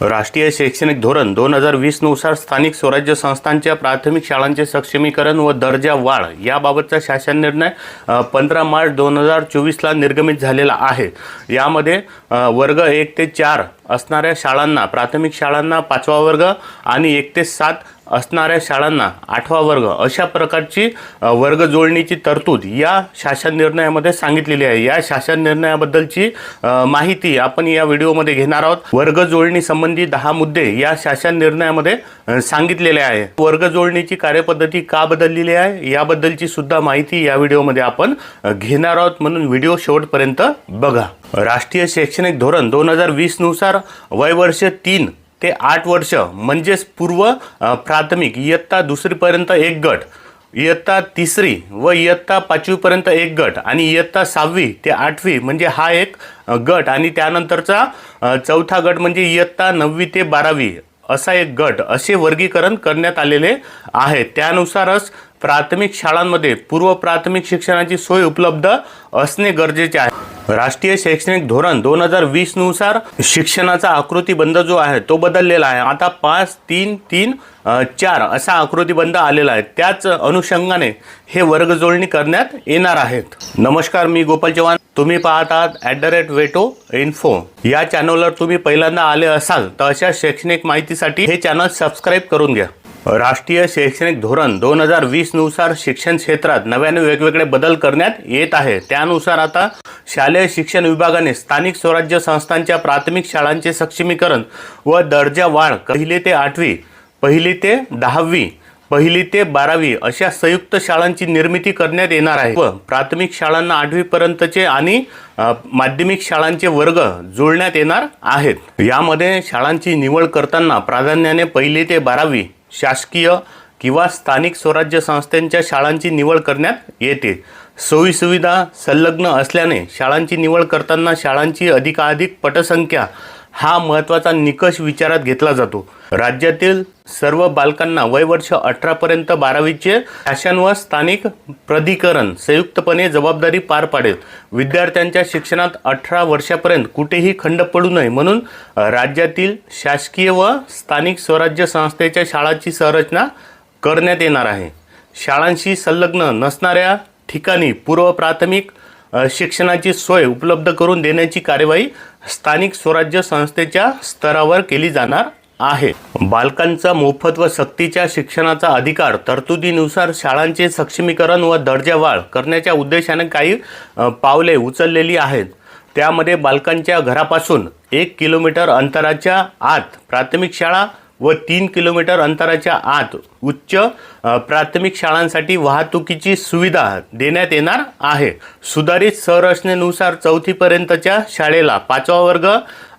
राष्ट्रीय शैक्षणिक धोरण दोन हजार वीसनुसार स्थानिक स्वराज्य संस्थांच्या प्राथमिक शाळांचे सक्षमीकरण व दर्जा वाढ याबाबतचा शासन निर्णय पंधरा मार्च दोन हजार चोवीसला निर्गमित झालेला आहे. यामध्ये वर्ग एक ते चार असणाऱ्या शाळांना प्राथमिक शाळांना पाचवा वर्ग आणि एक ते सात असणाऱ्या शाळांना आठवा वर्ग अशा प्रकारची वर्ग जोडणीची तरतूद या शासन निर्णयामध्ये सांगितलेली आहे. या शासन निर्णयाबद्दलची माहिती आपण या व्हिडिओमध्ये घेणार आहोत. वर्ग जोडणी संबंधी दहा मुद्दे या शासन निर्णयामध्ये सांगितलेले आहे. वर्ग जोडणीची कार्यपद्धती का बदललेली आहे याबद्दलची सुद्धा माहिती या व्हिडिओमध्ये आपण घेणार आहोत. म्हणून व्हिडिओ शेवटपर्यंत बघा. राष्ट्रीय शैक्षणिक धोरण दोन हजार वीसनुसार वयवर्ष तीन ते आठ वर्ष म्हणजेच पूर्व प्राथमिक इयत्ता दुसरीपर्यंत एक गट इयत्ता तिसरी व इयत्ता पाचवीपर्यंत एक गट आणि इयत्ता सहावी ते आठवी म्हणजे हा एक गट आणि त्यानंतरचा चौथा गट म्हणजे इयत्ता नववी ते बारावी असा एक गट असे वर्गीकरण करण्यात आलेले आहे. त्यानुसारच प्राथमिक शाळांमध्ये पूर्व प्राथमिक शिक्षणाची सोय उपलब्ध असणे गरजेचे आहे. राष्ट्रीय शैक्षणिक धोरण दोन हजार वीसनुसार शिक्षणाचा आकृतीबंध जो आहे तो बदललेला आहे. आता पाच तीन तीन चार असा आकृतीबंध आलेला आहे. त्याच अनुषंगाने हे वर्गजोडणी करण्यात येणार आहेत. नमस्कार मी गोपाल चव्हाण. तुम्ही पाहत आहात at the rate veto info. या चॅनलवर तुम्ही पहिल्यांदा आले असाल तर अशा शैक्षणिक माहितीसाठी हे चॅनल सबस्क्राईब करून घ्या. राष्ट्रीय शैक्षणिक धोरण दोन हजार वीसनुसार शिक्षण क्षेत्रात नव्याने वेगवेगळे बदल करण्यात येत आहे. त्यानुसार आता शालेय शिक्षण विभागाने स्थानिक स्वराज्य संस्थांच्या प्राथमिक शाळांचे सक्षमीकरण व दर्जा वाढ पहिली ते आठवी पहिली ते दहावी पहिली ते बारावी अशा संयुक्त शाळांची निर्मिती करण्यात येणार आहे. व प्राथमिक शाळांना आठवीपर्यंतचे आणि माध्यमिक शाळांचे वर्ग जोडण्यात येणार आहेत. यामध्ये शाळांची निवड करताना प्राधान्याने पहिली ते बारावी शासकीय किंवा स्थानिक स्वराज्य संस्थांच्या शाळांची निवड करण्यात येते. सोयीसुविधा संलग्न असल्याने शाळांची निवड करताना शाळांची अधिकाधिक पटसंख्या हा महत्त्वाचा निकष विचारात घेतला जातो. राज्यातील सर्व बालकांना वय वर्ष अठरापर्यंत बारावीचे शासन व स्थानिक प्राधिकरण संयुक्तपणे जबाबदारी पार पाडेल. विद्यार्थ्यांच्या शिक्षणात अठरा वर्षापर्यंत कुठेही खंड पडू नये म्हणून राज्यातील शासकीय व स्थानिक स्वराज्य संस्थेच्या शाळांची संरचना करण्यात येणार आहे. शाळांशी संलग्न नसणाऱ्या ठिकाणी पूर्व प्राथमिक शिक्षणाची सोय उपलब्ध करून देण्याची कार्यवाही स्थानिक स्वराज्य संस्थेच्या स्तरावर केली जाणार आहे. बालकांचा मोफत व सक्तीच्या शिक्षणाचा अधिकार तरतुदीनुसार शाळांचे सक्षमीकरण व दर्जा वाढ करण्याच्या उद्देशाने काही पावले उचललेली आहेत. त्यामध्ये बालकांच्या घरापासून एक किलोमीटर अंतराच्या आत प्राथमिक शाळा व तीन किलोमीटर अंतराच्या आत उच्च प्राथमिक शाळांसाठी वाहतुकीची सुविधा देण्यात येणार आहे. सुधारित संरचनेनुसार चौथीपर्यंतच्या शाळेला पाचवा वर्ग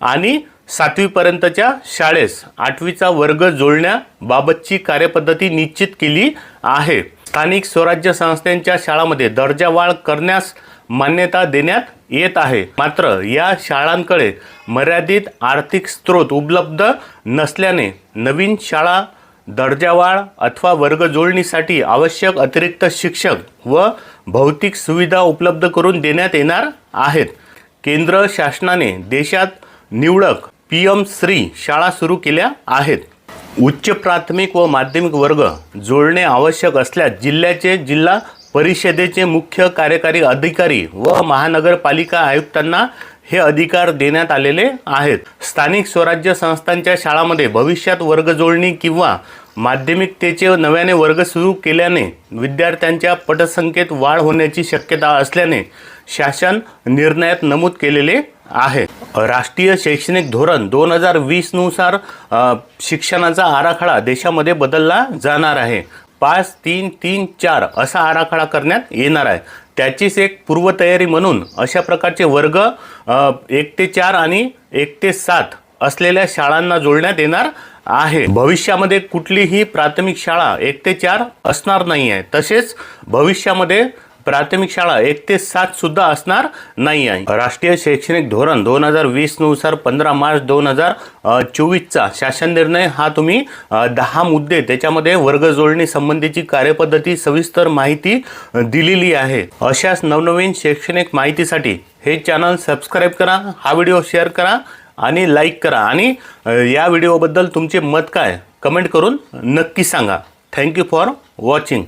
आणि सातवीपर्यंतच्या शाळेस आठवीचा वर्ग जोडण्याबाबतची कार्यपद्धती निश्चित केली आहे. स्थानिक स्वराज्य संस्थांच्या शाळांमध्ये दर्जावाढ करण्यास मान्यता देण्यात येत आहे. मात्र या शाळांकडे मर्यादित आर्थिक स्रोत उपलब्ध नसल्याने नवीन शाळा दर्जावाढ अथवा वर्ग जोडणीसाठी आवश्यक अतिरिक्त शिक्षक व भौतिक सुविधा उपलब्ध करून देण्यात येणार आहेत. केंद्र शासनाने देशात निवडक पी एम श्री शाळा सुरू केल्या आहेत. उच्च प्राथमिक व माध्यमिक वर्ग जोडणे आवश्यक असल्यास जिल्ह्याचे जिल्हा परिषदेचे मुख्य कार्यकारी अधिकारी व महानगरपालिका आयुक्तांना हे अधिकार देण्यात आलेले आहेत. स्थानिक स्वराज्य संस्थांच्या शाळांमध्ये भविष्यात वर्गजोडणी किंवा माध्यमिकतेचे नव्याने वर्ग सुरू केल्याने विद्यार्थ्यांच्या पटसंख्येत वाढ होण्याची शक्यता असल्याने शासन निर्णयात नमूद केलेले आहे. राष्ट्रीय शैक्षणिक धोरण दोन हजार वीसनुसार शिक्षणाचा आराखडा देशामध्ये बदलला जाणार आहे. पाच तीन तीन चार असा आराखडा करण्यात येणार आहे. त्याचीच एक पूर्वतयारी म्हणून अशा प्रकारचे वर्ग एक ते चार आणि एक ते सात असलेल्या शाळांना जोडण्यात येणार आहे. भविष्यामध्ये कुठलीही प्राथमिक शाळा एक ते चार असणार नाही आहे तसेच भविष्यामध्ये प्राथमिक शाळा एक ते सात सुद्धा असणार नाही आहे. राष्ट्रीय शैक्षणिक धोरण दोन हजार वीसनुसार पंधरा मार्च दोन हजार चोवीसचा शासन निर्णय हा तुम्ही दहा मुद्दे त्याच्यामध्ये वर्ग जोडणी संबंधीची कार्यपद्धती सविस्तर माहिती दिलेली आहे. अशाच नवनवीन शैक्षणिक माहितीसाठी हे चॅनल सबस्क्राईब करा हा व्हिडिओ शेअर करा आणि लाईक करा. आणि या व्हिडिओबद्दल तुमचे मत काय? कमेंट करून नक्की सांगा. Thank you for watching.